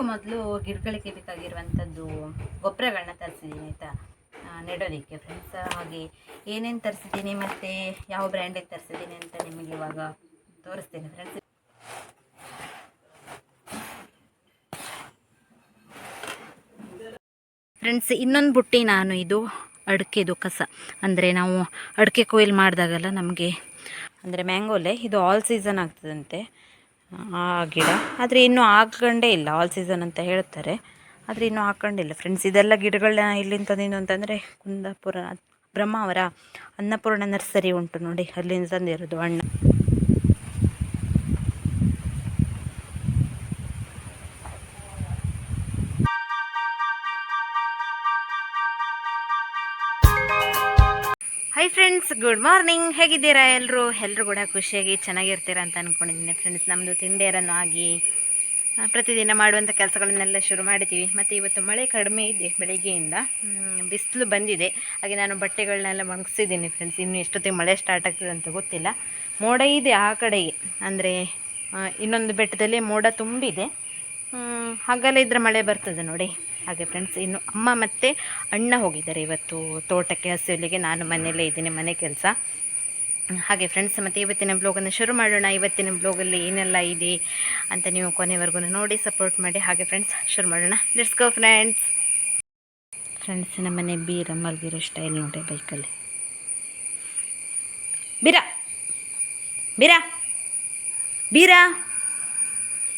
ಅದಕ್ಕೂ ಮೊದಲು ಗಿಡಗಳಿಗೆ ಬೇಕಾಗಿರುವಂಥದ್ದು ಗೊಬ್ಬರಗಳನ್ನ ತರಿಸಿದ್ದೀನಿ, ಆಯಿತಾ? ನೆಡೋದಕ್ಕೆ ಫ್ರೆಂಡ್ಸ್ ಹಾಗೆ ಏನೇನು ತರಿಸಿದ್ದೀನಿ ಮತ್ತು ಯಾವ ಬ್ರ್ಯಾಂಡಿಗೆ ತರಿಸಿದ್ದೀನಿ ಅಂತ ನಿಮಗೆ ಇವಾಗ ತೋರಿಸ್ತೀನಿ ಫ್ರೆಂಡ್ಸ್ ಫ್ರೆಂಡ್ಸ್ ಇನ್ನೊಂದು ಬುಟ್ಟಿ ನಾನು, ಇದು ಅಡಿಕೆದು ಕಸ. ಅಂದರೆ ನಾವು ಅಡಿಕೆ ಕೊಯ್ಲು ಮಾಡಿದಾಗೆಲ್ಲ ನಮಗೆ, ಅಂದರೆ ಮ್ಯಾಂಗೋಲೆ ಇದು ಆಲ್ ಸೀಸನ್ ಆಗ್ತದಂತೆ. ಆ ಗಿಡ. ಆದರೆ ಇನ್ನೂ ಹಾಕೊಂಡೇ ಇಲ್ಲ ಆಲ್ ಸೀಸನ್ ಅಂತ ಹೇಳ್ತಾರೆ. ಆದರೆ ಇನ್ನೂ ಹಾಕೊಂಡಿಲ್ಲ ಫ್ರೆಂಡ್ಸ್ ಇದೆಲ್ಲ ಗಿಡಗಳನ್ನ ಎಲ್ಲಿಂದ ತಂದಿದ್ದು ಅಂತಂದರೆ ಕುಂದಾಪುರ, ಬ್ರಹ್ಮಾವರ, ಅನ್ನಪೂರ್ಣ ನರ್ಸರಿ ಉಂಟು ನೋಡಿ. ಅಲ್ಲಿಂದ ತಂದಿರೋದು ಹಣ್ಣು ಹೈ ಫ್ರೆಂಡ್ಸ್ ಗುಡ್ ಮಾರ್ನಿಂಗ್ ಹೇಗಿದ್ದೀರಾ ಎಲ್ಲರೂ ಎಲ್ಲರೂ ಕೂಡ ಖುಷಿಯಾಗಿ ಚೆನ್ನಾಗಿರ್ತೀರಾ ಅಂತ ಅಂದ್ಕೊಂಡಿದ್ದೀನಿ ಫ್ರೆಂಡ್ಸ್ ನಮ್ಮದು ತಿಂಡಿಯರನ್ನು ಆಗಿ ಪ್ರತಿದಿನ ಮಾಡುವಂಥ ಕೆಲಸಗಳನ್ನೆಲ್ಲ ಶುರು ಮಾಡಿದ್ದೀವಿ. ಮತ್ತು ಇವತ್ತು ಮಳೆ ಕಡಿಮೆ ಇದೆ ಬೆಳಿಗ್ಗೆಯಿಂದ. ಬಿಸಿಲು ಬಂದಿದೆ. ಹಾಗೆ ನಾನು ಬಟ್ಟೆಗಳನ್ನೆಲ್ಲ ಒಣಗಿಸಿದ್ದೀನಿ ಫ್ರೆಂಡ್ಸ್ ಇನ್ನು ಎಷ್ಟೊತ್ತಿಗೆ ಮಳೆ ಸ್ಟಾರ್ಟ್ ಆಗ್ತದೆ ಅಂತ ಗೊತ್ತಿಲ್ಲ. ಮೋಡ ಇದೆ ಆ ಕಡೆಗೆ. ಅಂದರೆ ಇನ್ನೊಂದು ಬೆಟ್ಟದಲ್ಲಿ ಮೋಡ ತುಂಬಿದೆ. ಹಾಗೆಲ್ಲ ಹಗಲ ಇದ್ರೆ ಮಳೆ ಬರ್ತದೆ ನೋಡಿ. ಹಾಗೆ ಫ್ರೆಂಡ್ಸ್ ಇನ್ನು ಅಮ್ಮ ಮತ್ತು ಅಣ್ಣ ಹೋಗಿದ್ದಾರೆ ಇವತ್ತು ತೋಟಕ್ಕೆ ಹಸುಲಿಗೆ ನಾನು ಮನೆಯಲ್ಲೇ ಇದ್ದೀನಿ, ಮನೆ ಕೆಲಸ. ಹಾಗೆ ಫ್ರೆಂಡ್ಸ್ ಮತ್ತು ಇವತ್ತಿನ ಬ್ಲಾಗನ್ನು ಶುರು ಮಾಡೋಣ. ಇವತ್ತಿನ ಬ್ಲಾಗಲ್ಲಿ ಏನೆಲ್ಲ ಇದೆ ಅಂತ ನೀವು ಕೊನೆವರೆಗೂ ನೋಡಿ ಸಪೋರ್ಟ್ ಮಾಡಿ. ಹಾಗೆ ಫ್ರೆಂಡ್ಸ್ ಶುರು ಮಾಡೋಣ. ಲೆಟ್ಸ್ ಗೋ ಫ್ರೆಂಡ್ಸ್ ಫ್ರೆಂಡ್ಸ್ ನಮ್ಮ ಮನೆ ಬೀರ, ಮಲಗಿರೋ ಸ್ಟೈಲ್ ನೋಡಿ ಬೈಕಲ್ಲಿ ಬೀರ! ಬೀರ! ಬೀರ!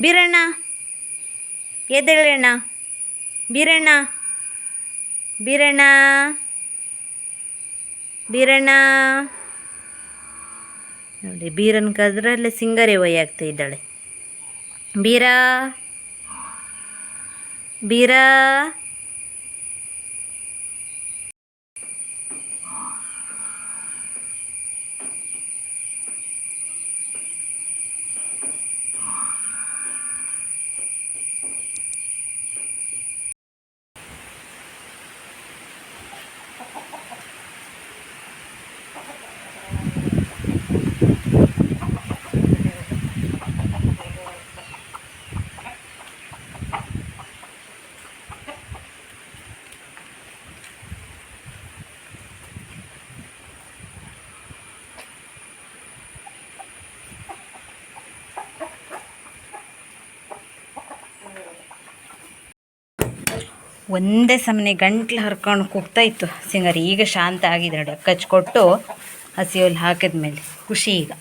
ಬೀರಣ್ಣ! ಎದ್ದೇಳಣ್ಣ! ಬೀರಣ್ಣ. ಬೀರಣ್ಣ. ಬೀರಣ್ಣ. ನೋಡಿ ಬೀರನ್ ಕದ್ರಲ್ಲೇ ಸಿಂಗರೇ ಆಗ್ತಾ ಇದ್ದಾಳೆ. ಬೀರ. ಬೀರ. ಒಂದೇ ಸಮನೆ ಗಂಟ್ಲು ಹರ್ಕೊಂಡು ಕೂಗ್ತಾ ಇತ್ತು. ಸಿಂಗರ್ ಈಗ ಶಾಂತ ಆಗಿದೆ ನೋಡಿ ಕಚ್ಕೊಟ್ಟು ಹಸಿ ಹುಲ್ಲು ಹಾಕಿದ ಮೇಲೆ. ಖುಷಿ ಈಗ.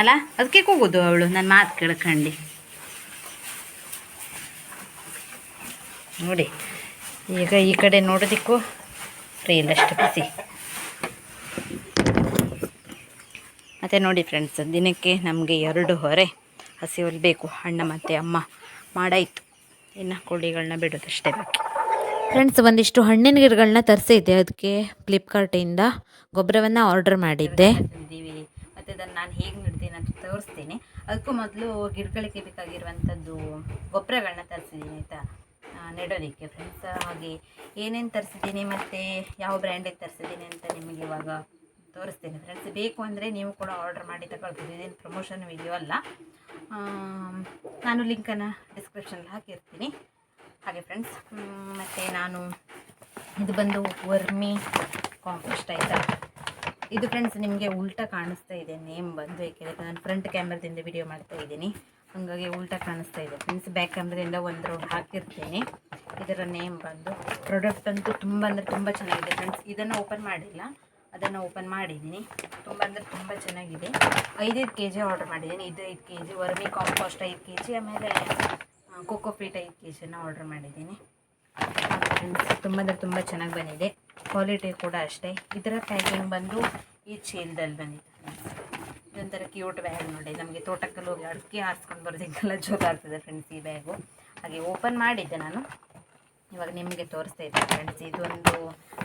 ಅಲ್ಲ ಅದಕ್ಕೆ ಕೂಗೋದು ಅವಳು? ನನ್ನ ಮಾತು ಕೇಳ್ಕಂಡು. ನೋಡಿ, ಈಗ ಈ ಕಡೆ ನೋಡೋದಿಕ್ಕೂ ಫ್ರೀ ಇಲ್ಲ ಅಷ್ಟು ಖುಷಿ. ಮತ್ತು ನೋಡಿ ಫ್ರೆಂಡ್ಸ್ ದಿನಕ್ಕೆ ನಮಗೆ ಎರಡು ಹೊರೆ ಹಸಿ ಬೇಕು. ಅಣ್ಣ ಮತ್ತು ಅಮ್ಮ ಮಾಡಾಯಿತು. ಇನ್ನು ಕೋಳಿಗಳನ್ನ ಬಿಡೋದಷ್ಟೇ ಬಾಕಿ. ಫ್ರೆಂಡ್ಸ್ ಒಂದಿಷ್ಟು ಹಣ್ಣಿನ ಗಿಡಗಳನ್ನ ತರಿಸಿದ್ದೆ ಅದಕ್ಕೆ ಫ್ಲಿಪ್ಕಾರ್ಟಿಂದ ಗೊಬ್ಬರವನ್ನು ಆರ್ಡರ್ ಮಾಡಿದ್ದೆ. ಮತ್ತು ಅದನ್ನು ನಾನು ಹೇಗೆ ನೆಡ್ತೀನಿ ಅಂತ ತೋರಿಸ್ತೀನಿ. ಅದಕ್ಕೂ ಮೊದಲು ಗಿಡಗಳಿಗೆ ಬೇಕಾಗಿರುವಂಥದ್ದು ಗೊಬ್ಬರಗಳನ್ನ ತರಿಸಿದ್ದೀನಿ ಆಯಿತಾ? ನೆಡೋದಕ್ಕೆ. ಫ್ರೆಂಡ್ಸ್ ಹಾಗೆ ಏನೇನು ತರಿಸಿದ್ದೀನಿ ಮತ್ತು ಯಾವ ಬ್ರ್ಯಾಂಡಿಗೆ ತರಿಸಿದ್ದೀನಿ ಅಂತ ನಿಮಗೆ ಇವಾಗ ತೋರಿಸ್ತೀನಿ. ಫ್ರೆಂಡ್ಸ್ ಬೇಕು ಅಂದರೆ ನೀವು ಕೂಡ ಆರ್ಡರ್ ಮಾಡಿ ತಗೊಳ್ಬೋದು ಇದೇನು ಪ್ರಮೋಷನ್ ವಿಡಿಯೋ ಅಲ್ಲ. ನಾನು ಲಿಂಕನ್ನು ಡಿಸ್ಕ್ರಿಪ್ಷನಲ್ಲಿ ಹಾಕಿರ್ತೀನಿ. ಹಾಗೆ ಫ್ರೆಂಡ್ಸ್ ಮತ್ತು ನಾನು ಇದು ಬಂದು ವರ್ಮಿ ಕಾಂಪೋಸ್ಟ್ ಆಯಿತಾ? ಇದು ಫ್ರೆಂಡ್ಸ್ ನಿಮಗೆ ಉಲ್ಟಾ ಕಾಣಿಸ್ತಾ ಇದೆ ನೇಮ್ ಬಂದು ಏಕೆಂದರೆ ನಾನು ಫ್ರಂಟ್ ಕ್ಯಾಮ್ರದಿಂದ ವಿಡಿಯೋ ಮಾಡ್ತಾ ಇದ್ದೀನಿ. ಹಾಗಾಗಿ ಉಲ್ಟಾ ಕಾಣಿಸ್ತಾ ಇದೆ. ಫ್ರೆಂಡ್ಸ್ ಬ್ಯಾಕ್ ಕ್ಯಾಮ್ರದಿಂದ ಒಂದು ರೌಂಡ್ ಹಾಕಿರ್ತೀನಿ ಇದರ ನೇಮ್ ಬಂದು ಪ್ರಾಡಕ್ಟ್ ಅಂತೂ ತುಂಬ ಅಂದರೆ ತುಂಬ ಚೆನ್ನಾಗಿದೆ ಫ್ರೆಂಡ್ಸ್ ಇದನ್ನು ಓಪನ್ ಮಾಡಿಲ್ಲ. ಅದನ್ನು ಓಪನ್ ಮಾಡಿದ್ದೀನಿ. ತುಂಬ ಅಂದರೆ ತುಂಬ ಚೆನ್ನಾಗಿದೆ. ಐದೈದು ಕೆ ಜಿ ಆರ್ಡರ್ ಮಾಡಿದ್ದೀನಿ. ಇದು ಐದು ಕೆ ಜಿ ವರ್ಮಿ ಕಾಂಪೋಸ್ಟ್ ಐದು ಕೆ ಜಿ ಆಮೇಲೆ ಕೋಕೋ ಪೀಟ್ ಐದು ಕೆ ಜಿನ ಆರ್ಡರ್ ಮಾಡಿದ್ದೀನಿ. ಫ್ರೆಂಡ್ಸ್ ತುಂಬ ಅಂದರೆ ತುಂಬ ಚೆನ್ನಾಗಿ ಬಂದಿದೆ. ಕ್ವಾಲಿಟಿ ಕೂಡ ಅಷ್ಟೇ. ಇದರ ಪ್ಯಾಕಿಂಗ್ ಬಂದು ಈ ಚೀಲದಲ್ಲಿ ಬಂದಿದೆ. ಫ್ರೆಂಡ್ಸ್ ಇದೊಂಥರ ಕ್ಯೂಟ್ ಬ್ಯಾಗ್ ನೋಡಿ. ನಮಗೆ ತೋಟಕ್ಕಲ್ಲಿ ಹೋಗಿ ಅಡಿಕೆ ಹಾಸ್ಕೊಂಡು ಬರೋದಕ್ಕೆಲ್ಲ ಜೋಗ ಆಗ್ತದೆ ಫ್ರೆಂಡ್ಸ್ ಈ ಬ್ಯಾಗು ಹಾಗೆ ಓಪನ್ ಮಾಡಿದ್ದೆ ನಾನು. ಇವಾಗ ನಿಮಗೆ ತೋರಿಸ್ತಾ ಇದ್ದೆ ಫ್ರೆಂಡ್ಸ್ ಇದೊಂದು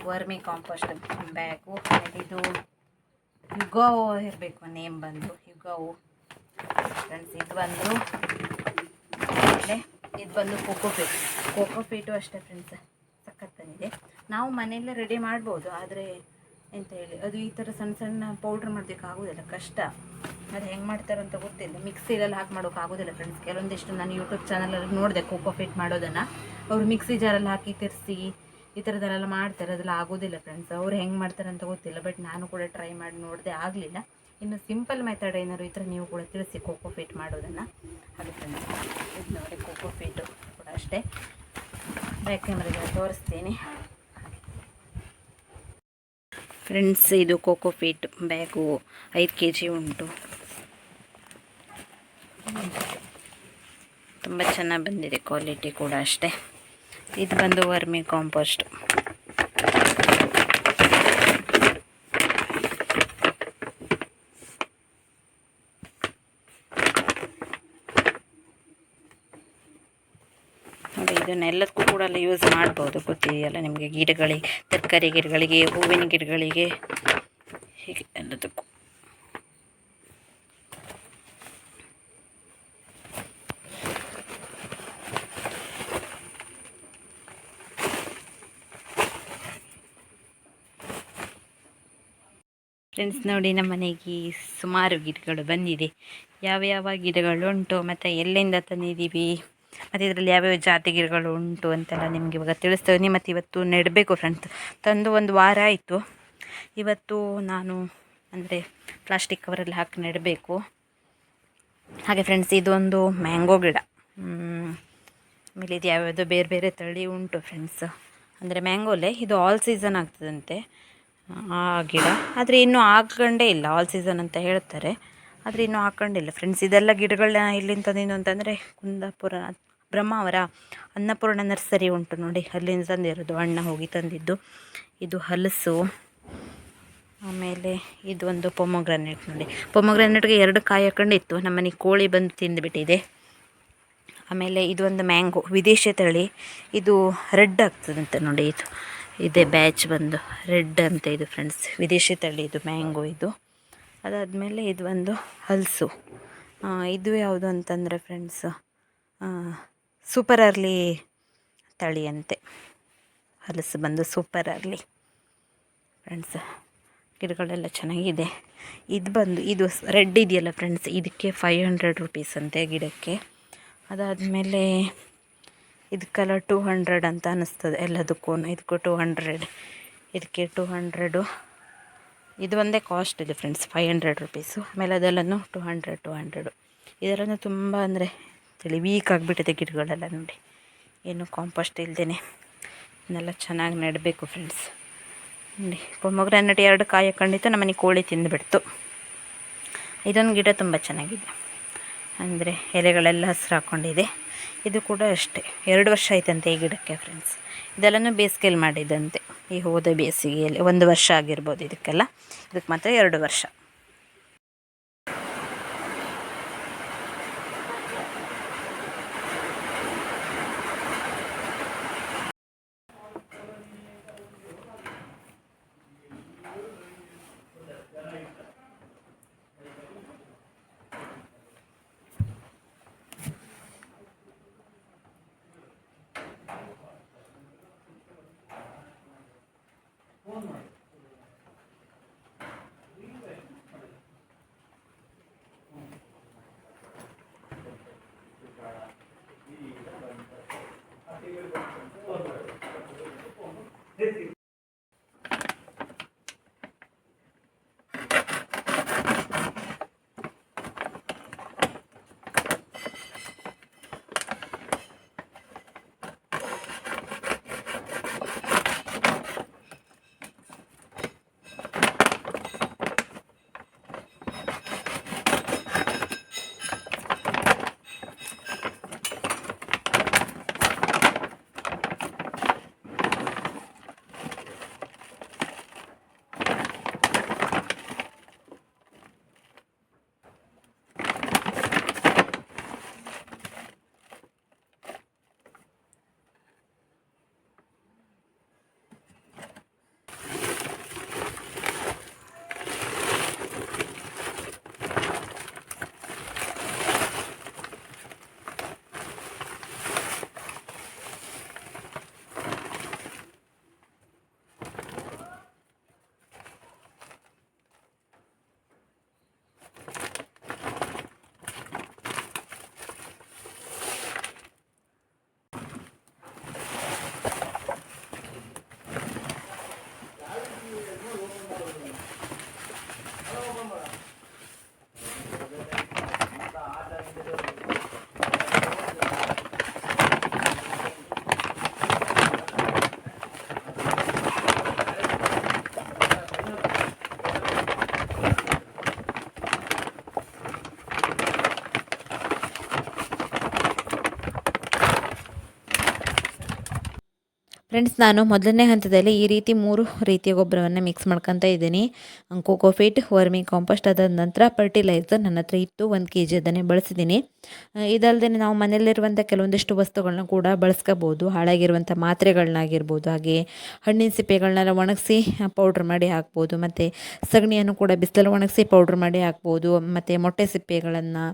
ವರ್ಮಿ ಕಾಂಪೋಸ್ಟ್ ಬ್ಯಾಗು ಆಮೇಲೆ ಇದು ಯುಗೋ ಇರಬೇಕು ನೇಮ್ ಬಂದು ಯುಗೋ ಫ್ರೆಂಡ್ಸ್ ಇದು ಬಂದು ಇದು ಬಂದು ಕೋಕೋ ಪೀಟ್. ಕೋಕೋ ಪೀಟು ಅಷ್ಟೇ ಫ್ರೆಂಡ್ಸ್ ಸಖತ್ ನಾವು ಮನೆಯಲ್ಲೇ ರೆಡಿ ಮಾಡ್ಬೋದು, ಆದರೆ ಎಂತ ಹೇಳಿ, ಅದು ಈ ಥರ ಸಣ್ಣ ಸಣ್ಣ ಪೌಡ್ರ್ ಮಾಡೋದಕ್ಕಾಗೋದಿಲ್ಲ ಕಷ್ಟ. ಅದು ಹೆಂಗೆ ಮಾಡ್ತಾರೆ ಅಂತ ಗೊತ್ತಿಲ್ಲ. ಮಿಕ್ಸಿಲೆಲ್ಲ ಹಾಕಿ ಮಾಡೋಕ್ಕಾಗೋದಿಲ್ಲ ಫ್ರೆಂಡ್ಸ್ ಕೆಲವೊಂದಿಷ್ಟು ನಾನು ಯೂಟ್ಯೂಬ್ ಚಾನಲಲ್ಲಿ ನೋಡಿದೆ ಕೋಕೋ ಫಿಟ್ ಮಾಡೋದನ್ನು. ಅವರು ಮಿಕ್ಸಿ ಜಾರಲ್ಲಿ ಹಾಕಿ ತಿರ್ಸಿ ಈ ಥರದಲ್ಲೆಲ್ಲ ಮಾಡ್ತಾರೆ ಅದೆಲ್ಲ ಆಗೋದಿಲ್ಲ ಫ್ರೆಂಡ್ಸ್ ಅವ್ರು ಹೆಂಗೆ ಮಾಡ್ತಾರೆ ಅಂತ ಗೊತ್ತಿಲ್ಲ ಬಟ್ ನಾನು ಕೂಡ ಟ್ರೈ ಮಾಡಿ ನೋಡಿದೆ ಆಗಲಿಲ್ಲ. ಇನ್ನು ಸಿಂಪಲ್ ಮೆಥಡ್ ಏನಾದ್ರು ಇದ್ರೆ ನೀವು ಕೂಡ ತಿಳಿಸಿ ಕೋಕೋ ಫೀಟ್ ಮಾಡೋದನ್ನು. ಫ್ರೆಂಡ್ಸ್, ಇದು ನೋಡಿ ಕೋಕೋ ಫೀಟು ಕೂಡ ಅಷ್ಟೇ. ಬ್ಯಾಕ್ ಕ್ಯಾಮ್ರಾಗೆ ತೋರಿಸ್ತೀನಿ. ಫ್ರೆಂಡ್ಸ್, ಇದು ಕೋಕೋ ಫೀಟ್ ಬ್ಯಾಗು ಐದು ಕೆ ಜಿ ಉಂಟು. ತುಂಬ ಚೆನ್ನಾಗಿ ಬಂದಿದೆ ಕ್ವಾಲಿಟಿ ಕೂಡ ಅಷ್ಟೇ. ಇದು ಬಂದು ವರ್ಮಿ ಕಾಂಪೋಸ್ಟ್ ನೋಡಿ ಇದನ್ನೆಲ್ಲದಕ್ಕೂ ಕೂಡ ಯೂಸ್ ಮಾಡ್ಬೋದು. ಗೊತ್ತಿದೆಯಲ್ಲ ನಿಮಗೆ ಗಿಡಗಳಿಗೆ, ತರಕಾರಿ ಗಿಡಗಳಿಗೆ, ಹೂವಿನ ಗಿಡಗಳಿಗೆ, ಹೀಗೆ ಎಲ್ಲದಕ್ಕೂ. ಫ್ರೆಂಡ್ಸ್ ನೋಡಿ ನಮ್ಮ ಮನೆಗೆ ಸುಮಾರು ಗಿಡಗಳು ಬಂದಿದೆ. ಯಾವ ಯಾವ ಗಿಡಗಳು ಉಂಟು ಮತ್ತು ಎಲ್ಲಿಂದ ತಂದಿದ್ದೀವಿ? ಮತ್ತು ಇದರಲ್ಲಿ ಯಾವ್ಯಾವ ಜಾತಿ ಗಿಡಗಳು ಉಂಟು ಅಂತೆಲ್ಲ ನಿಮಗೆ ಇವಾಗ ತಿಳಿಸ್ತೀನಿ ಮತ್ತು ಇವತ್ತು ನೆಡಬೇಕು ಫ್ರೆಂಡ್ಸ್ ತಂದು ಒಂದು ವಾರ ಆಯಿತು. ಇವತ್ತು ನಾನು ಅಂದರೆ ಪ್ಲಾಸ್ಟಿಕ್ ಕವರಲ್ಲಿ ಹಾಕಿ ನೆಡಬೇಕು. ಹಾಗೆ ಫ್ರೆಂಡ್ಸ್ ಇದೊಂದು ಮ್ಯಾಂಗೋ ಗಿಡ. ಆಮೇಲೆ ಇದು ಯಾವ್ಯಾವುದೋ ಬೇರೆ ಬೇರೆ ತಳಿ ಉಂಟು ಫ್ರೆಂಡ್ಸ್ ಅಂದರೆ ಮ್ಯಾಂಗೋಲೆ ಇದು ಆಲ್ ಸೀಸನ್ ಆಗ್ತದಂತೆ. ಆ ಗಿಡ. ಆದರೆ ಇನ್ನೂ ಹಾಕೊಂಡೇ ಇಲ್ಲ ಆಲ್ ಸೀಸನ್ ಅಂತ ಹೇಳ್ತಾರೆ. ಆದರೆ ಇನ್ನೂ ಹಾಕೊಂಡಿಲ್ಲ. ಫ್ರೆಂಡ್ಸ್ ಇದೆಲ್ಲ ಗಿಡಗಳನ್ನ ಇಲ್ಲಿಂದ ತಂದಿದ್ದು ಅಂತಂದರೆ ಕುಂದಾಪುರ ಬ್ರಹ್ಮಾವರ ಅನ್ನಪೂರ್ಣ ನರ್ಸರಿ ಉಂಟು ನೋಡಿ. ಅಲ್ಲಿಂದ ತಂದಿರೋದು ಅಣ್ಣ ಹೋಗಿ ತಂದಿದ್ದು. ಇದು ಹಲಸು, ಆಮೇಲೆ ಇದು ಒಂದು ಪೊಮೊಗ್ರಾನೇಟ್ ನೋಡಿ. ಪೊಮೊಗ್ರಾನೇಟ್ಗೆ ಎರಡು ಕಾಯಿ ಹಾಕೊಂಡಿತ್ತು ನಮ್ಮನೆ ಕೋಳಿ ಬಂದು ತಿಂದುಬಿಟ್ಟಿದೆ. ಆಮೇಲೆ ಇದೊಂದು ಮ್ಯಾಂಗೋ, ವಿದೇಶಿ ತಳಿ. ಇದು ರೆಡ್ ಆಗ್ತದಂತೆ ನೋಡಿ ಇದು. ಇದೇ ಬ್ಯಾಚ್ ಬಂದು ರೆಡ್ ಅಂತ ಇದು ಫ್ರೆಂಡ್ಸ್. ವಿದೇಶಿ ತಳಿ ಇದು, ಮ್ಯಾಂಗೋ ಇದು. ಅದಾದಮೇಲೆ ಇದು ಒಂದು ಹಲಸು. ಇದು ಯಾವುದು ಅಂತಂದರೆ ಫ್ರೆಂಡ್ಸ್ ಸೂಪರ್ ಅರ್ಲಿ ತಳಿಯಂತೆ. ಹಲಸು ಬಂದು ಸೂಪರ್ ಅರ್ಲಿ. ಫ್ರೆಂಡ್ಸ್ ಗಿಡಗಳೆಲ್ಲ ಚೆನ್ನಾಗಿದೆ. ಇದು ಬಂದು, ಇದು ರೆಡ್ ಇದೆಯಲ್ಲ ಫ್ರೆಂಡ್ಸ್ ಇದಕ್ಕೆ ಫೈವ್ ಹಂಡ್ರೆಡ್ ರುಪೀಸ್ ಅಂತೆ ಗಿಡಕ್ಕೆ. ಅದಾದಮೇಲೆ ಇದಕ್ಕೆಲ್ಲ ಟೂ ಹಂಡ್ರೆಡ್ ಅಂತ ಅನ್ನಿಸ್ತದೆ ಎಲ್ಲದಕ್ಕೂ. ಇದಕ್ಕೂ ಟೂ ಹಂಡ್ರೆಡ್ ಇದಕ್ಕೆ ಟೂ ಹಂಡ್ರೆಡು ಇದು ಒಂದೇ ಕಾಸ್ಟ್ ಇದೆ ಫ್ರೆಂಡ್ಸ್ ಫೈವ್ ಹಂಡ್ರೆಡ್ ರುಪೀಸು ಆಮೇಲೆ ಅದೆಲ್ಲನೂ ಟೂ ಹಂಡ್ರೆಡ್ ಟೂ ಹಂಡ್ರೆಡು ಇದರಲ್ಲೂ ತುಂಬ ಅಂದರೆ ತಿಳಿ ವೀಕ್ ಆಗಿಬಿಟ್ಟಿದೆ ಗಿಡಗಳೆಲ್ಲ ನೋಡಿ. ಏನು ಕಾಂಪೋಸ್ಟ್ ಇಲ್ಲದೇ ಇದನ್ನೆಲ್ಲ ಚೆನ್ನಾಗಿ ನೆಡಬೇಕು ಫ್ರೆಂಡ್ಸ್ ನೋಡಿ ಪೊಮೊಗ್ರಾನೇಟ್ ಎರಡು ಕಾಯಿ ಹಾಕೊಂಡಿತ್ತು, ನಮ್ಮನೆ ಕೋಳಿ ತಿಂದುಬಿಡ್ತು. ಇದೊಂದು ಗಿಡ ತುಂಬ ಚೆನ್ನಾಗಿದೆ. ಅಂದರೆ ಎಲೆಗಳೆಲ್ಲ ಹಸಿರು ಹಾಕ್ಕೊಂಡಿದೆ ಇದು ಕೂಡ ಅಷ್ಟೇ. ಎರಡು ವರ್ಷ ಆಯ್ತಂತೆ ಈ ಗಿಡಕ್ಕೆ ಫ್ರೆಂಡ್ಸ್ ಇದೆಲ್ಲನೂ ಬೇಸಿಗೆಯಲ್ಲಿ ಮಾಡಿದ್ದಂತೆ ಈ ಹೋದ ಬೇಸಿಗೆಯಲ್ಲಿ ಒಂದು ವರ್ಷ ಆಗಿರ್ಬೋದು ಇದಕ್ಕೆಲ್ಲ. ಇದಕ್ಕೆ ಮಾತ್ರ ಎರಡು ವರ್ಷ. ಫ್ರೆಂಡ್ಸ್ ನಾನು ಮೊದಲನೇ ಹಂತದಲ್ಲಿ ಈ ರೀತಿ ಮೂರು ರೀತಿಯ ಗೊಬ್ಬರವನ್ನು ಮಿಕ್ಸ್ ಮಾಡ್ಕೊತಾ ಇದ್ದೀನಿ. ಕೋಕೋಫಿಟ್ ವರ್ಮಿ ಕಾಂಪೋಸ್ಟ್ ಅದಾದ ನಂತರ ಫರ್ಟಿಲೈಸರ್ ನನ್ನ ಹತ್ರ ಇತ್ತು, ಒಂದು ಕೆ ಜಿ ಅದನ್ನೇ ಬಳಸಿದ್ದೀನಿ. ಇದಲ್ಲದೆ ನಾವು ಮನೆಯಲ್ಲಿರುವಂಥ ಕೆಲವೊಂದಿಷ್ಟು ವಸ್ತುಗಳನ್ನ ಕೂಡ ಬಳಸ್ಕೋಬೋದು. ಹಾಳಾಗಿರುವಂಥ ಮಾತ್ರೆಗಳನ್ನಾಗಿರ್ಬೋದು ಹಾಗೆ ಹಣ್ಣಿನ ಸಿಪ್ಪೆಗಳನ್ನೆಲ್ಲ ಒಣಗಿಸಿ ಪೌಡ್ರ್ ಮಾಡಿ ಹಾಕ್ಬೋದು, ಮತ್ತು ಸಗಣಿಯನ್ನು ಕೂಡ ಬಿಸಿಲಲ್ಲಿ ಒಣಗಿಸಿ ಪೌಡ್ರ್ ಮಾಡಿ ಹಾಕ್ಬೋದು, ಮತ್ತು ಮೊಟ್ಟೆ ಸಿಪ್ಪೆಗಳನ್ನು,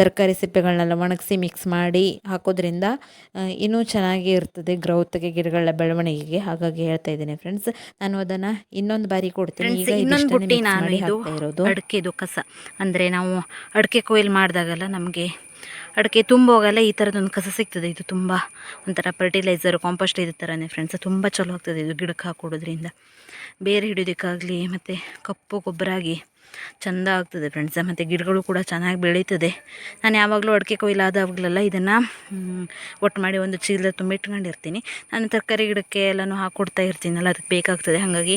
ತರಕಾರಿ ಸಿಪ್ಪೆಗಳನ್ನೆಲ್ಲ ಒಣಗಿಸಿ ಮಿಕ್ಸ್ ಮಾಡಿ ಹಾಕೋದ್ರಿಂದ ಇನ್ನೂ ಚೆನ್ನಾಗಿ ಇರ್ತದೆ ಗ್ರೌತ್ಗೆ ಗಿಡಗಳ ಬೆಳವಣಿಗೆಗೆ ಹಾಗಾಗಿ ಹೇಳ್ತಾ ಇದ್ದೀನಿ ಫ್ರೆಂಡ್ಸ್ ನಾನು ಅದನ್ನ ಇನ್ನೊಂದು ಬಾರಿ ಕೊಡ್ತೀನಿ. ಈಗ ಇನ್ನೊಂದು ಬುಟ್ಟಿ ನಾನು ಇದು ಅಡಿಕೆದು ಕಸ. ಅಂದ್ರೆ ನಾವು ಅಡಿಕೆ ಕೊಯ್ಲು ಮಾಡಿದಾಗಲ್ಲ ನಮಗೆ ಅಡಿಕೆ ತುಂಬೋಗೆಲ್ಲ ಈ ಥರದೊಂದು ಕಸ ಸಿಗ್ತದೆ. ಇದು ತುಂಬ ಒಂಥರ ಫರ್ಟಿಲೈಸರ್ ಕಾಂಪೋಸ್ಟ್ ಇದ್ರ ಥರನೇ ಫ್ರೆಂಡ್ಸ್ ತುಂಬ ಚಲೋ ಆಗ್ತದೆ ಇದು ಗಿಡಕ್ಕೆ ಹಾಕೊಡೋದ್ರಿಂದ. ಬೇರೆ ಹಿಡಿಯೋದಕ್ಕಾಗಲಿ ಮತ್ತು ಕಪ್ಪು ಗೊಬ್ಬರ ಆಗಿ ಚೆಂದ ಆಗ್ತದೆ ಫ್ರೆಂಡ್ಸ್ ಮತ್ತು ಗಿಡಗಳು ಕೂಡ ಚೆನ್ನಾಗಿ ಬೆಳೀತದೆ. ನಾನು ಯಾವಾಗಲೂ ಅಡಿಕೆ ಕೊಯ್ಲಾದಾಗಲೆಲ್ಲ ಇದನ್ನು ಒಟ್ಟು ಮಾಡಿ ಒಂದು ಚೀಲ ತುಂಬ ಇಟ್ಕೊಂಡಿರ್ತೀನಿ ನಾನು ತರಕಾರಿ ಗಿಡಕ್ಕೆ ಎಲ್ಲನೂ ಹಾಕ್ಕೊಡ್ತಾ ಇರ್ತೀನಲ್ಲ, ಅದಕ್ಕೆ ಬೇಕಾಗ್ತದೆ. ಹಾಗಾಗಿ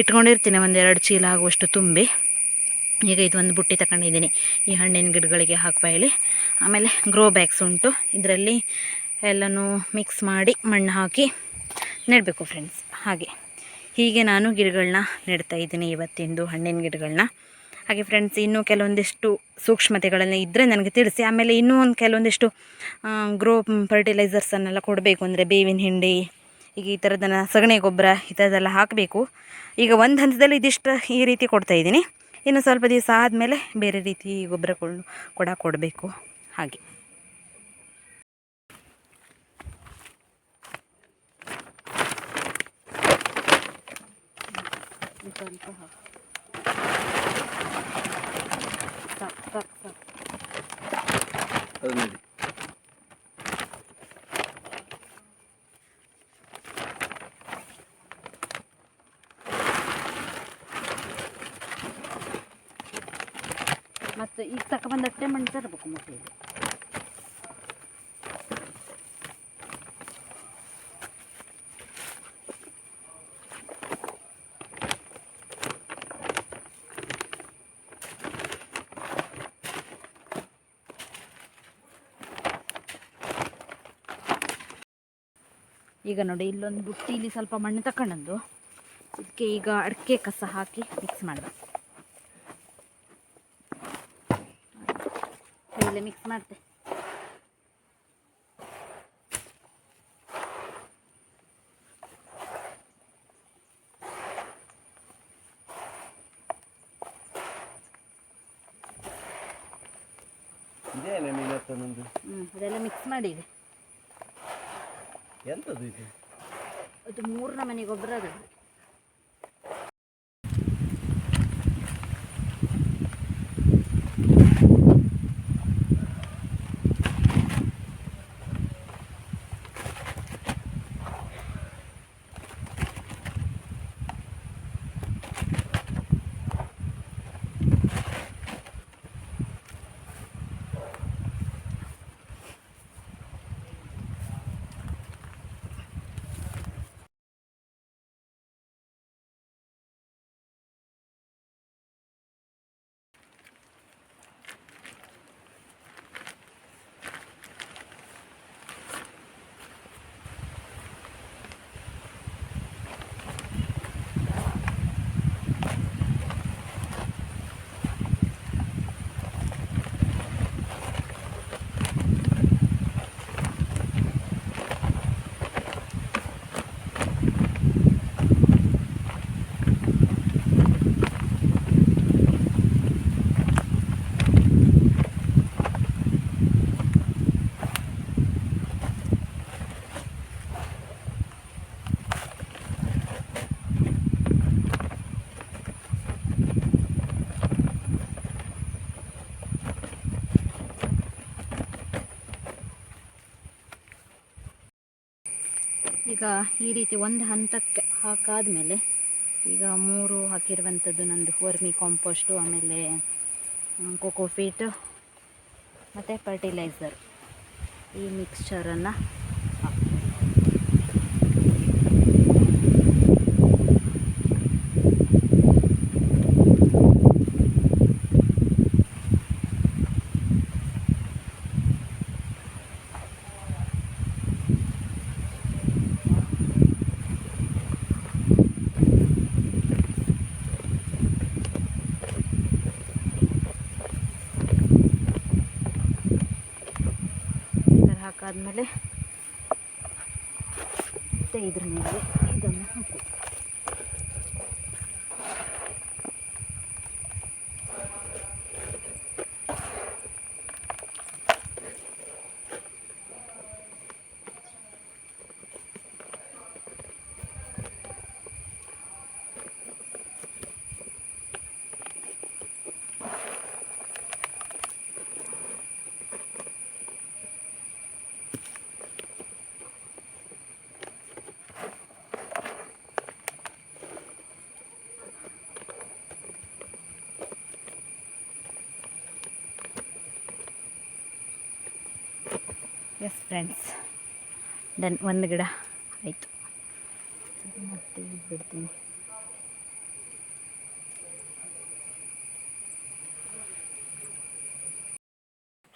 ಇಟ್ಕೊಂಡಿರ್ತೀನಿ ಒಂದೆರಡು ಚೀಲ ಆಗುವಷ್ಟು ತುಂಬಿ. ಈಗ ಇದು ಒಂದು ಬುಟ್ಟಿ ತಗೊಂಡಿದ್ದೀನಿ ಈ ಹಣ್ಣಿನ ಗಿಡಗಳಿಗೆ ಹಾಕುವ ಹೇಳಿ. ಆಮೇಲೆ ಗ್ರೋ ಬ್ಯಾಗ್ಸ್ ಉಂಟು. ಇದರಲ್ಲಿ ಎಲ್ಲನೂ ಮಿಕ್ಸ್ ಮಾಡಿ ಮಣ್ಣು ಹಾಕಿ ನೆಡಬೇಕು ಫ್ರೆಂಡ್ಸ್ ಹಾಗೆ. ಹೀಗೆ ನಾನು ಗಿಡಗಳನ್ನ ನೆಡ್ತಾ ಇದ್ದೀನಿ ಇವತ್ತಿಂದು ಹಣ್ಣಿನ ಗಿಡಗಳನ್ನ ಹಾಗೆ ಫ್ರೆಂಡ್ಸ್ ಇನ್ನೂ ಕೆಲವೊಂದಿಷ್ಟು ಸೂಕ್ಷ್ಮತೆಗಳನ್ನು ಇದ್ದರೆ ನನಗೆ ತಿಳಿಸಿ. ಆಮೇಲೆ ಇನ್ನೂ ಒಂದು ಕೆಲವೊಂದಿಷ್ಟು ಗ್ರೋ ಫರ್ಟಿಲೈಸರ್ಸನ್ನೆಲ್ಲ ಕೊಡಬೇಕು ಅಂದರೆ ಬೇವಿನ ಹಿಂಡಿ, ಈಗ ಈ ಥರದನ್ನು ಸಗಣಿ ಗೊಬ್ಬರ ಈ ಥರದ್ದೆಲ್ಲ ಹಾಕಬೇಕು. ಈಗ ಒಂದು ಹಂತದಲ್ಲಿ ಇದಿಷ್ಟು ಈ ರೀತಿ ಕೊಡ್ತಾ ಇದ್ದೀನಿ. ಇನ್ನು ಸ್ವಲ್ಪ ದಿವಸ ಆದಮೇಲೆ ಬೇರೆ ರೀತಿ ಗೊಬ್ಬರಗಳು ಕೂಡ ಕೊಡಬೇಕು. ಹಾಗೆ. ಸಾಕು ಸಾಕು ಸಾಕು ಅದು ನೋಡಿ ಮತ್ತು ಈಗ ತಗೊಬಂದು ಅಟ್ಟೆ ಮಣ್ಣು ತರಬೇಕು ಈಗ ನೋಡಿ ಇಲ್ಲೊಂದು ಬುಟ್ಟಿಲಿ ಸ್ವಲ್ಪ ಮಣ್ಣು ತಕೊಂಡಂದು. ಇದಕ್ಕೆ ಈಗ ಅಡಿಕೆ ಕಸ ಹಾಕಿ ಮಿಕ್ಸ್ ಮಾಡಬೇಕು. ಕೈಯಲ್ಲೇ ಮಿಕ್ಸ್ ಮಾಡ್ತೆ. ಹ್ಞೂ ಅದೆಲ್ಲ ಮಿಕ್ಸ್ ಮಾಡಿದೆ. ಎಂಥದ್ದು ಇದು? ಅದು ಮೂರು ನಮನೆ ಗೊಬ್ಬರ ಅದು ಈಗ ಈ ರೀತಿ ಒಂದು ಹಂತಕ್ಕೆ ಹಾಕಾದ ಮೇಲೆ ಈಗ ಮೂರು ಹಾಕಿರುವಂಥದ್ದು ನಂದು ವರ್ಮಿ ಕಾಂಪೋಸ್ಟು, ಆಮೇಲೆ ಕೋಕೋಫೀಟು ಮತ್ತು ಫರ್ಟಿಲೈಸರ್ ಈ ಮಿಕ್ಸ್ಚರನ್ನು ಅದಾದಮೇಲೆ ಮತ್ತೆ ಇದ್ರ ಮೇಲೆ ಇದನ್ನು ಹಾಕು. ಎಸ್ ಫ್ರೆಂಡ್ಸ್ ಡನ್ ಒಂದು ಗಿಡ ಆಯಿತು. ಮತ್ತೆ ಬಿಡ್ತೀನಿ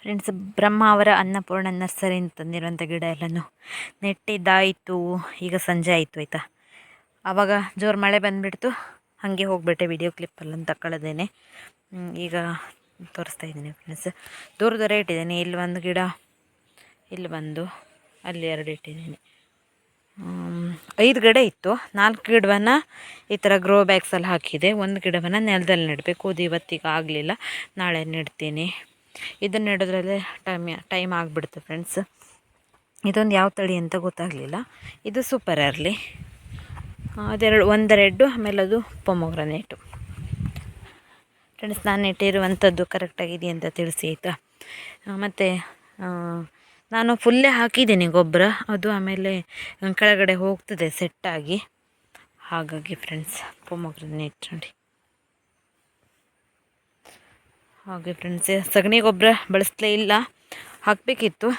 ಫ್ರೆಂಡ್ಸ್ ಬ್ರಹ್ಮ ಅವರ ಅನ್ನಪೂರ್ಣ ನರ್ಸರಿಯಿಂದ ತಂದಿರುವಂಥ ಗಿಡ ಎಲ್ಲನೂ ನೆಟ್ಟಿದ್ದಾಯಿತು. ಈಗ ಸಂಜೆ ಆಯಿತು ಆಯಿತಾ? ಆವಾಗ ಜೋರು ಮಳೆ ಬಂದುಬಿಡ್ತು. ಹಾಗೆ ಹೋಗಿಬಿಟ್ಟೆ ವಿಡಿಯೋ ಕ್ಲಿಪ್ಪಲ್ಲಿ ತಗೊಳ್ಳೋದೇನೆ ಈಗ ತೋರಿಸ್ತಾ ಇದ್ದೀನಿ ಫ್ರೆಂಡ್ಸ್ ದೂರ ದೂರ ಇಟ್ಟಿದ್ದೀನಿ ಇಲ್ಲಿ ಒಂದು ಗಿಡ ಇಲ್ಲಿ ಬಂದು ಅಲ್ಲಿ ಎರಡು ಇಟ್ಟಿದ್ದೀನಿ. ಐದು ಗಿಡ ಇತ್ತು. ನಾಲ್ಕು ಗಿಡವನ್ನು ಈ ಥರ ಗ್ರೋ ಬ್ಯಾಗ್ಸಲ್ಲಿ ಹಾಕಿದೆ. ಒಂದು ಗಿಡವನ್ನು ನೆಲದಲ್ಲಿ ನೆಡಬೇಕು. ಅದು ಇವತ್ತಿಗೆ ಆಗಲಿಲ್ಲ. ನಾಳೆ ನೆಡ್ತೀನಿ. ಇದನ್ನು ನೆಡೋದ್ರಲ್ಲೇ ಟೈಮ್ ಟೈಮ್ ಆಗಿಬಿಡ್ತು ಫ್ರೆಂಡ್ಸ್ ಇದೊಂದು ಯಾವ ತಳಿ ಅಂತ ಗೊತ್ತಾಗಲಿಲ್ಲ. ಇದು ಸೂಪರ್ ಅರ್ಲಿ ಅದೆರಡು ಒಂದು ರೆಡ್ಡು ಆಮೇಲೆ ಅದು ಪೊಮೊಗ್ರನೇಟು ಫ್ರೆಂಡ್ಸ್ ನಾನು ನೆಟ್ಟಿರುವಂಥದ್ದು ಕರೆಕ್ಟಾಗಿದೆ ಅಂತ ತಿಳಿಸಿ ಆಯಿತಾ? ಮತ್ತು ನಾನು ಫುಲ್ಲೇ ಹಾಕಿದ್ದೀನಿ ಗೊಬ್ಬರ. ಅದು ಆಮೇಲೆ ಕೆಳಗಡೆ ಹೋಗ್ತದೆ ಸೆಟ್ಟಾಗಿ ಹಾಗಾಗಿ ಫ್ರೆಂಡ್ಸ್ ಪೊಮೊಗ್ರನೇಟ್ ನೋಡಿ. ಹಾಗೆ ಫ್ರೆಂಡ್ಸ್ ಸಗಣಿ ಗೊಬ್ಬರ ಬಳಸಲೇ ಇಲ್ಲ. ಹಾಕಬೇಕಿತ್ತು.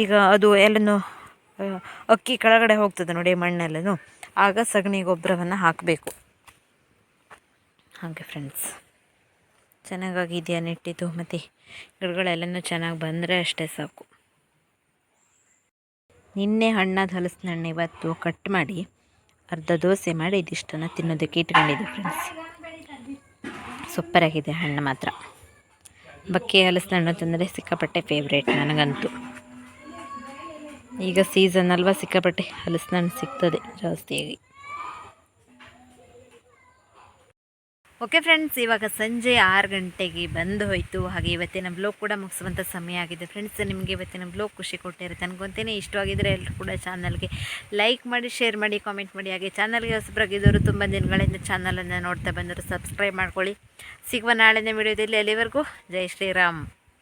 ಈಗ ಅದು ಎಲ್ಲನೂ ಅಕ್ಕಿ ಕೆಳಗಡೆ ಹೋಗ್ತದೆ ನೋಡಿ ಮಣ್ಣೆಲ್ಲನೂ. ಆಗ ಸಗಣಿ ಗೊಬ್ಬರವನ್ನು ಹಾಕಬೇಕು. ಹಾಗೆ ಫ್ರೆಂಡ್ಸ್ ಚೆನ್ನಾಗಾಗಿದೆಯಾ ನೆಟ್ಟಿದ್ದು ಮತ್ತು? ಗಿಡಗಳೆಲ್ಲನೂ ಚೆನ್ನಾಗಿ ಬಂದರೆ ಅಷ್ಟೇ ಸಾಕು. ನಿನ್ನೆ ಹಣ್ಣಾದ ಹಲಸಿನ ಹಣ್ಣು ಇವತ್ತು ಕಟ್ ಮಾಡಿ ಅರ್ಧ ದೋಸೆ ಮಾಡಿ ಇದಿಷ್ಟನ್ನು ತಿನ್ನೋದಕ್ಕೆ ಇಟ್ಕೊಂಡಿದ್ದೆ ಫ್ರೆಂಡ್ಸ್ ಸೂಪರಾಗಿದೆ ಹಣ್ಣು ಮಾತ್ರ. ಬಕ್ಕೆ ಹಲಸಿನ ಹಣ್ಣು ತಂದರೆ ಸಿಕ್ಕಾಪಟ್ಟೆ ಫೇವ್ರೇಟ್ ನನಗಂತೂ. ಈಗ ಸೀಸನ್ ಅಲ್ವಾ ಸಿಕ್ಕಾಪಟ್ಟೆ ಹಲಸಿನ ಹಣ್ಣು ಸಿಗ್ತದೆ ಜಾಸ್ತಿಯಾಗಿ. ಓಕೆ ಫ್ರೆಂಡ್ಸ್ ಇವಾಗ ಸಂಜೆ ಆರು ಗಂಟೆಗೆ ಬಂದು ಹೋಯಿತು. ಹಾಗೆ ಇವತ್ತಿನ ಬ್ಲೋಗ್ ಕೂಡ ಮುಗಿಸುವಂಥ ಸಮಯ ಆಗಿದೆ. ಫ್ರೆಂಡ್ಸ್ ನಿಮಗೆ ಇವತ್ತಿನ ಬ್ಲೋಗ್ ಖುಷಿ ಕೊಟ್ಟಿರುತ್ತೆ ಅನ್ಕೊತೀನಿ. ಇಷ್ಟವಾಗಿದ್ದರೆ ಎಲ್ಲರೂ ಕೂಡ ಚಾನಲ್ಗೆ ಲೈಕ್ ಮಾಡಿ ಶೇರ್ ಮಾಡಿ ಕಾಮೆಂಟ್ ಮಾಡಿ. ಹಾಗೆ ಚಾನಲ್ಗೆ ಹೊಸಬ್ರಾಗಿದ್ದವರು ತುಂಬ ದಿನಗಳಿಂದ ಚಾನಲನ್ನು ನೋಡ್ತಾ ಬಂದರು. ಸಬ್ಸ್ಕ್ರೈಬ್ ಮಾಡ್ಕೊಳ್ಳಿ. ಸಿಗುವ ನಾಳೆನೇ ವಿಡಿಯೋದಲ್ಲಿ ಅಲ್ಲಿವರೆಗೂ. ಜೈ ಶ್ರೀರಾಮ್.